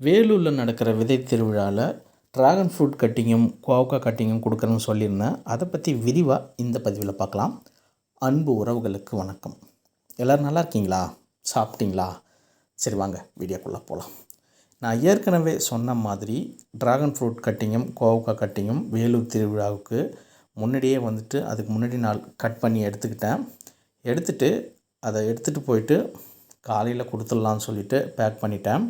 வேலூரில் நடக்கிற விதை திருவிழாவில் ட்ராகன் ஃப்ரூட் கட்டிங்கும் கோவக்கா கட்டிங்கும் கொடுக்குறேன்னு சொல்லியிருந்தேன். அதை பற்றி விரிவாக இந்த பதிவில் பார்க்கலாம். அன்பு உறவுகளுக்கு வணக்கம். எல்லோரும் நல்லா இருக்கீங்களா? சாப்பிட்டீங்களா? சரி வாங்க வீடியோக்குள்ளே போகலாம் நான் ஏற்கனவே சொன்ன மாதிரி ட்ராகன் ஃப்ரூட் கட்டிங்கும் கோவக்கா கட்டிங்கும் வேலூர் திருவிழாவுக்கு முன்னாடியே வந்துட்டு அதுக்கு முன்னாடி நாள் கட் பண்ணி எடுத்துக்கிட்டேன். எடுத்துகிட்டு அதை எடுத்துகிட்டு போயிட்டு காலையில் கொடுத்துடலான்னு சொல்லிவிட்டு பேக் பண்ணிட்டேன்.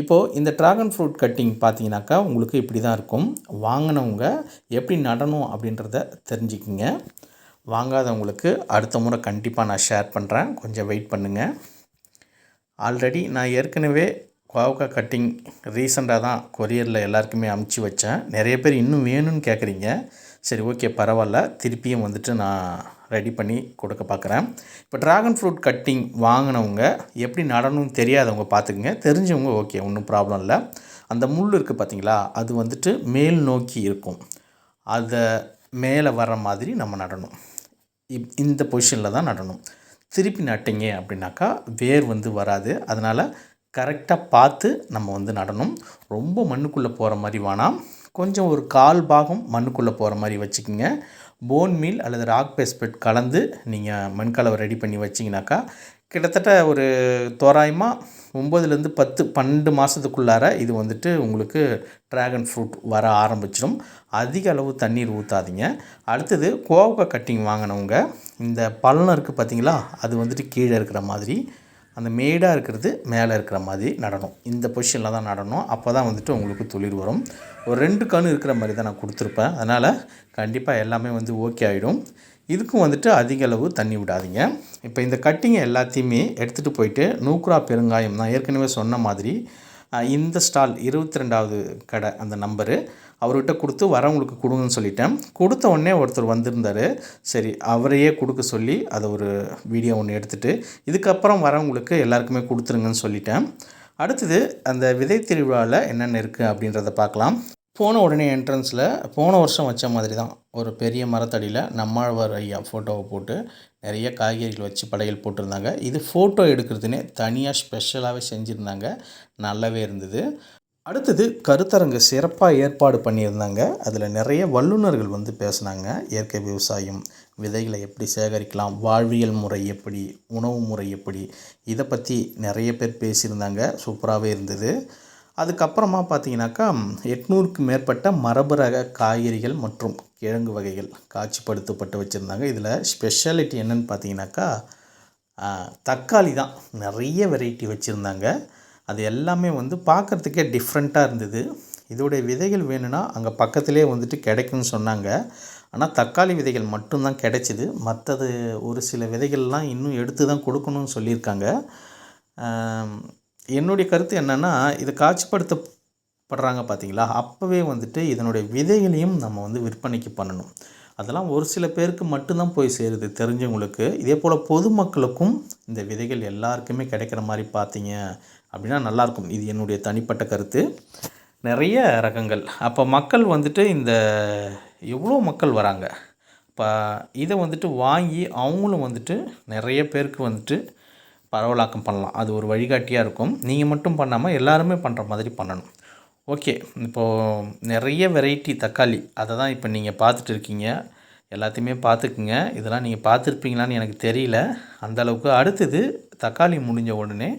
இப்போது இந்த ட்ராகன் ஃப்ரூட் கட்டிங் பார்த்தீங்கன்னாக்கா உங்களுக்கு இப்படி தான் இருக்கும். வாங்கினவங்க எப்படி நடணும் அப்படின்றத தெரிஞ்சுக்கிங்க. வாங்காதவங்களுக்கு அடுத்த முறை கண்டிப்பாக நான் ஷேர் பண்ணுறேன் கொஞ்சம் வெயிட் பண்ணுங்கள் ஆல்ரெடி நான் ஏற்கனவே கோவக்கா கட்டிங் ரீசெண்டாக தான் கொரியரில் எல்லாருக்குமே அமுச்சு வச்சேன். நிறைய பேர் இன்னும் வேணும்னு கேட்குறீங்க சரி ஓகே பரவாயில்ல. திருப்பியும் வந்துட்டு நான் ரெடி பண்ணி கொடுக்க பார்க்குறேன். இப்போ ட்ராகன் ஃப்ரூட் கட்டிங் வாங்கினவங்க எப்படி நடணும்னு தெரியாதவங்க பார்த்துக்குங்க. தெரிஞ்சவங்க ஓகே ஒன்றும் ப்ராப்ளம் இல்லை. அந்த முள் இருக்குது பார்த்தீங்களா அது வந்துட்டு மேல் நோக்கி இருக்கும். அதை மேலே வர மாதிரி நம்ம நடணும். இப் இந்த பொசிஷனில் தான் நடணும். திருப்பி நட்டிங்க அப்படின்னாக்கா வேர் வந்து வராது. அதனால் கரெக்டாக பார்த்து நம்ம வந்து நடணும். ரொம்ப மண்ணுக்குள்ளே போகிற மாதிரி வேணாம். கொஞ்சம் ஒரு கால் பாகம் மண்ணுக்குள்ளே போகிற மாதிரி வச்சுக்கோங்க. போன் மீல் அல்லது ராக் பேஸ்பெட் கலந்து நீங்கள் மண்கலவை ரெடி பண்ணி வச்சிங்கனாக்கா கிட்டத்தட்ட ஒரு தோராயமாக ஒம்பதுலேருந்து பத்து பன்னெண்டு மாதத்துக்குள்ளார இது வந்துட்டு உங்களுக்கு ட்ராகன் ஃப்ரூட் வர ஆரம்பிச்சிடும். அதிக அளவு தண்ணீர் ஊற்றாதீங்க அடுத்தது கோவக்கா கட்டிங் வாங்கினவங்க இந்த பள்ளம் இருக்குது பார்த்தீங்களா? அது வந்துட்டு கீழே இருக்கிற மாதிரி அந்த மேடாக இருக்கிறது மேலே இருக்கிற மாதிரி நடணும். இந்த பொசிஷனில் தான் நடணும். அப்போ தான் வந்துட்டு உங்களுக்கு துளிர் வரும். ஒரு ரெண்டு கண் இருக்கிற மாதிரி தான் நான் கொடுத்துருப்பேன். அதனால் கண்டிப்பாக எல்லாமே வந்து ஓகே ஆகிடும் இதுக்கும் வந்துட்டு அதிக அளவு தண்ணி விடாதீங்க. இப்போ இந்த கட்டிங்கை எல்லாத்தையுமே எடுத்துகிட்டு போயிட்டு நூக்ரா பெருங்காயம் நான் ஏற்கனவே சொன்ன மாதிரி இந்த ஸ்டால் இருபத்தி ரெண்டாவது கடை அந்த நம்பரு. அவர்கிட்ட கொடுத்து வரவங்களுக்கு கொடுங்கன்னு சொல்லிட்டேன். கொடுத்த உடனே ஒருத்தர் வந்திருந்தார். சரி அவரையே கொடுக்க சொல்லி அதை ஒரு வீடியோ ஒன்று எடுத்துகிட்டு இதுக்கப்புறம் வரவங்களுக்கு எல்லாருக்குமே கொடுத்துருங்கன்னு சொல்லிட்டேன். அடுத்தது அந்த விதை திருவிழாவில் என்னென்ன இருக்குது அப்படின்றத பார்க்கலாம். போன உடனே என்ட்ரன்ஸில் போன வருஷம் வச்ச மாதிரி தான் ஒரு பெரிய மரத்தடியில் நம்மாழ்வார் ஐயா ஃபோட்டோவை போட்டு நிறைய காய்கறிகள் வச்சு படையல் போட்டிருந்தாங்க. இது ஃபோட்டோ எடுக்கிறதுனே தனியாக ஸ்பெஷலாகவே செஞ்சுருந்தாங்க. நல்லாவே இருந்தது. அடுத்தது கருத்தரங்கு சிறப்பாக ஏற்பாடு பண்ணியிருந்தாங்க. அதில் நிறைய வல்லுநர்கள் வந்து பேசுனாங்க. இயற்கை விவசாயம் விதைகளை எப்படி சேகரிக்கலாம் வாழ்வியல் முறை எப்படி உணவு முறை எப்படி இதை பற்றி நிறைய பேர் பேசியிருந்தாங்க. சூப்பராகவே இருந்தது. அதுக்கப்புறமா பார்த்தீங்கன்னாக்கா எட்நூறுக்கு மேற்பட்ட மரபு ரக காய்கறிகள் மற்றும் கிழங்கு வகைகள் காட்சிப்படுத்தப்பட்டு வச்சுருந்தாங்க. இதில் ஸ்பெஷாலிட்டி என்னென்னு பார்த்தீங்கன்னாக்கா தக்காளி தான். நிறைய வெரைட்டி வச்சுருந்தாங்க. அது எல்லாமே வந்து பார்க்குறதுக்கே டிஃப்ரெண்ட்டாக இருந்தது. இதோடைய விதைகள் வேணும்னா அங்கே பக்கத்திலே வந்துட்டு கிடைக்கும்னு சொன்னாங்க. ஆனால் தக்காளி விதைகள் மட்டும்தான் கிடைச்சிது. மற்றது ஒரு சில விதைகள்லாம் இன்னும் எடுத்து தான் கொடுக்கணும்னு சொல்லியிருக்காங்க. என்னுடைய கருத்து என்னென்னா இதை காட்சிப்படுத்தப்படுறாங்க பார்த்தீங்களா அப்போவே வந்துட்டு இதனுடைய விதைகளையும் நம்ம வந்து விற்பனைக்கு பண்ணணும். அதெல்லாம் ஒரு சில பேருக்கு மட்டும்தான் போய் சேருது தெரிஞ்சவங்களுக்கு. இதே போல் பொதுமக்களுக்கும் இந்த விதைகள் எல்லாருக்குமே கிடைக்கிற மாதிரி பார்த்தீங்க அப்படின்னா நல்லாயிருக்கும். இது என்னுடைய தனிப்பட்ட கருத்து. நிறைய ரகங்கள். அப்போ மக்கள் வந்துட்டு இந்த எவ்வளோ மக்கள் வராங்க? இப்போ இதை வந்துட்டு வாங்கி அவங்களும் வந்துட்டு நிறைய பேருக்கு வந்துட்டு பரவலாக்கம் பண்ணலாம். அது ஒரு வழிகாட்டியாக இருக்கும். நீங்கள் மட்டும் பண்ணாமல் எல்லாருமே பண்ணுற மாதிரி பண்ணணும். ஓகே. இப்போது நிறைய வெரைட்டி தக்காளி. அதை தான் இப்போ நீங்கள் பார்த்துட்டு இருக்கீங்க. எல்லாத்தையுமே பார்த்துக்குங்க. இதெல்லாம் நீங்கள் பார்த்துருப்பீங்களான்னு எனக்கு தெரியல. அந்தளவுக்கு அடுத்தது தக்காளி முடிஞ்ச உடனே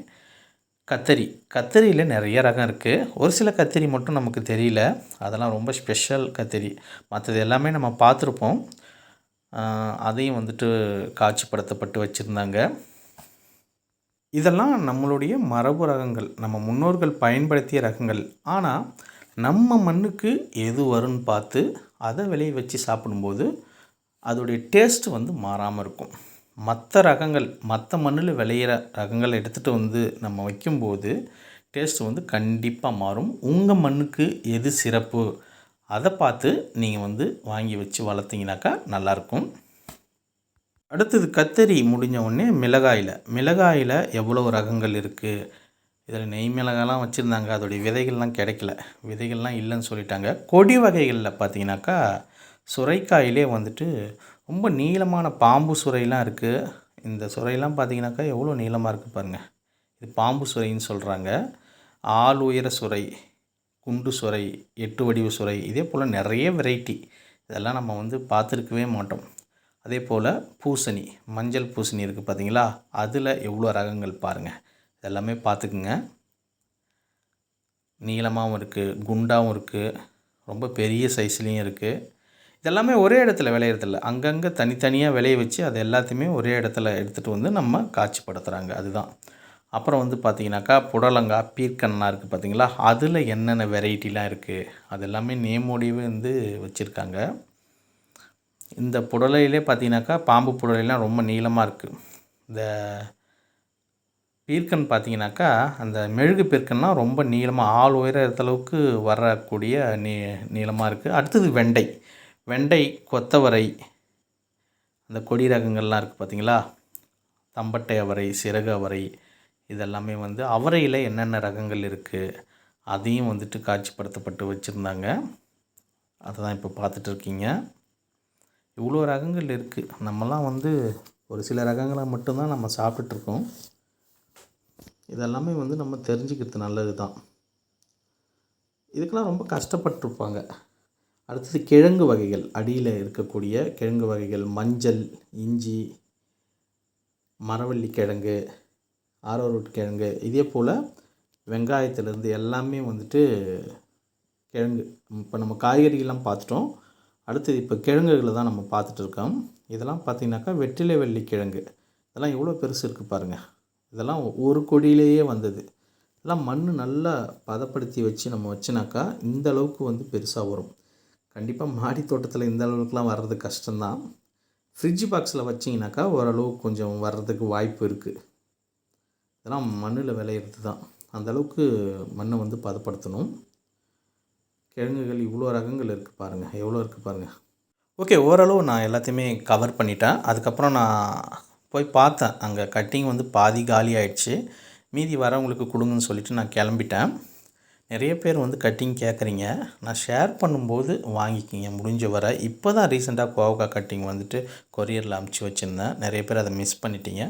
கத்தரி. கத்தரியில் நிறைய ரகம் இருக்குது ஒரு சில கத்தரி மட்டும் நமக்கு தெரியல. அதெல்லாம் ரொம்ப ஸ்பெஷல் கத்தரி. மற்றது எல்லாமே நம்ம பார்த்துருப்போம். அதையும் வந்துட்டு காட்சிப்படுத்தப்பட்டு வச்சுருந்தாங்க. இதெல்லாம் நம்மளுடைய மரபு ரகங்கள் நம்ம முன்னோர்கள் பயன்படுத்திய ரகங்கள். ஆனால் நம்ம மண்ணுக்கு எது வரும்னு பார்த்து அதை விளைய வச்சு சாப்பிடும்போது அதோடைய டேஸ்ட் வந்து மாறாமல் இருக்கும். மற்ற ரகங்கள் மற்ற மண்ணில் விளையிற ரகங்கள் எடுத்துகிட்டு வந்து நம்ம வைக்கும்போது டேஸ்ட் வந்து கண்டிப்பாக மாறும். உங்கள் மண்ணுக்கு எது சிறப்பு? அதை பார்த்து நீங்கள் வந்து வாங்கி வச்சு வளர்த்திங்கனாக்கா நல்லாயிருக்கும் அடுத்தது கத்தரி முடிஞ்ச உடனே மிளகாயில். மிளகாயில் எவ்வளோ ரகங்கள் இருக்குது இதில் நெய் மிளகாலாம் வச்சுருந்தாங்க. அதோடைய விதைகள்லாம் கிடைக்கல. விதைகள்லாம் இல்லைன்னு சொல்லிட்டாங்க. கொடி வகைகளில் பார்த்தீங்கன்னாக்கா சுரைக்காயிலே வந்துட்டு ரொம்ப நீளமான பாம்பு சுரையெலாம் இருக்குது இந்த சுரையெல்லாம் பார்த்தீங்கன்னாக்கா எவ்வளோ நீளமாக இருக்குது பாருங்கள் இது பாம்பு சுரைன்னு சொல்கிறாங்க ஆள் உயர சுரை குண்டு சுரை எட்டு வடிவ சுரை இதே போல் நிறைய வெரைட்டி இதெல்லாம் நம்ம வந்து பார்த்துருக்கவே மாட்டோம். அதே போல் பூசணி மஞ்சள் பூசணி இருக்குது பார்த்தீங்களா அதில் எவ்வளோ ரகங்கள் பாருங்கள் இதெல்லாமே பார்த்துக்குங்க நீளமாகவும் இருக்குது குண்டாகவும் இருக்குது ரொம்ப பெரிய சைஸ்லேயும் இருக்குது இதெல்லாமே ஒரே இடத்துல விளையிறதில்ல. அங்கங்கே தனித்தனியாக விளைய வச்சு அது எல்லாத்தையுமே ஒரே இடத்துல எடுத்துகிட்டு வந்து நம்ம காட்சிப்படுத்துகிறாங்க அதுதான். அப்புறம் வந்து பார்த்திங்கனாக்கா புடலங்காய் பீர்க்கண்ணா இருக்குது பார்த்தீங்களா அதில் என்னென்ன வெரைட்டிலாம் இருக்குது அது எல்லாமே நேமோடியவே வந்து வச்சுருக்காங்க. இந்த புடலையிலே பார்த்தீங்கன்னாக்கா பாம்பு புடலைலாம் ரொம்ப நீளமாக இருக்குது இந்த பீர்க்கன் பார்த்தீங்கன்னாக்கா அந்த மெழுகு பீர்க்கன்னா ரொம்ப நீளமாக ஆள் உயரத்தளவுக்கு வரக்கூடிய நீ நீளமாக இருக்குது அடுத்தது வெண்டை. வெண்டை கொத்தவரை அந்த கொடி ரகங்கள்லாம் இருக்குது பார்த்தீங்களா? தம்பட்டை அவரை சிறகு அவரை இதெல்லாமே வந்து அவரையில் என்னென்ன ரகங்கள் இருக்குது அதையும் வந்துட்டு காட்சிப்படுத்தப்பட்டு வச்சுருந்தாங்க. அதை தான் இப்போ பார்த்துட்டு இருக்கீங்க. இவ்வளோ ரகங்கள் இருக்குது நம்மலாம் வந்து ஒரு சில ரகங்களை மட்டும்தான் நம்ம சாப்பிட்டுட்ருக்கோம். இதெல்லாமே வந்து நம்ம தெரிஞ்சுக்கிறது நல்லது தான் இதுக்கெல்லாம் ரொம்ப கஷ்டப்பட்டிருப்பாங்க. அடுத்தது கிழங்கு வகைகள். அடியில் இருக்கக்கூடிய கிழங்கு வகைகள் மஞ்சள் இஞ்சி மரவள்ளி கிழங்கு ஆரோரூட் கிழங்கு இதே போல் வெங்காயத்துலேருந்து எல்லாமே வந்துட்டு கிழங்கு. இப்போ நம்ம காய்கறிகள்லாம் பார்த்துட்டோம். அடுத்தது இப்போ கிழங்குகளை தான் நம்ம பார்த்துட்டு இருக்கோம். இதெல்லாம் பார்த்திங்கனாக்கா வெற்றிலை வெள்ளி கிழங்கு. இதெல்லாம் எவ்வளோ பெருசு இருக்குது பாருங்கள் இதெல்லாம் ஒரு கொடியிலேயே வந்தது. இதெல்லாம் மண் நல்லா பதப்படுத்தி வச்சு நம்ம வச்சுனாக்கா இந்த அளவுக்கு வந்து பெருசாக வரும். கண்டிப்பாக மாடி தோட்டத்தில் இந்த அளவுக்குலாம் வர்றது கஷ்டம்தான். ஃப்ரிட்ஜ் பாக்ஸில் வச்சிங்கனாக்கா ஓரளவுக்கு கொஞ்சம் வர்றதுக்கு வாய்ப்பு இருக்குது இதெல்லாம் மண்ணில் விளையிறது தான் அந்தளவுக்கு மண்ணை வந்து பதப்படுத்தணும். கிழங்குகள் இவ்வளோ ரகங்கள் இருக்குது பாருங்கள் எவ்வளோ இருக்குது பாருங்கள் ஓகே ஓரளவு நான் எல்லாத்தையுமே கவர் பண்ணிட்டேன். அதுக்கப்புறம் நான் போய் பார்த்தேன். அங்கே கட்டிங் வந்து பாதி காலி ஆயிடுச்சு. மீதி வரவங்களுக்கு கொடுங்கன்னு சொல்லிவிட்டு நான் கிளம்பிட்டேன். நிறைய பேர் வந்து கட்டிங் கேட்குறீங்க. நான் ஷேர் பண்ணும்போது வாங்கிக்கிங்க முடிஞ்ச வர. இப்போ தான் ரீசெண்டாக கோவக்கா கட்டிங் வந்துட்டு கொரியரில் அமுச்சு வச்சுருந்தேன். நிறைய பேர் அதை மிஸ் பண்ணிட்டீங்க.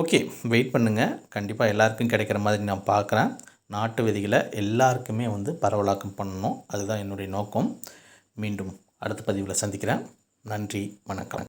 ஓகே வெயிட் பண்ணுங்கள் கண்டிப்பாக எல்லாருக்கும் கிடைக்கிற மாதிரி நான் பார்க்குறேன். நாட்டு விதிகளை எல்லாருக்குமே வந்து பரவலாக்கம் பண்ணணும். அதுதான் என்னுடைய நோக்கம். மீண்டும் அடுத்த பதிவில் சந்திக்கிறேன். நன்றி வணக்கம்.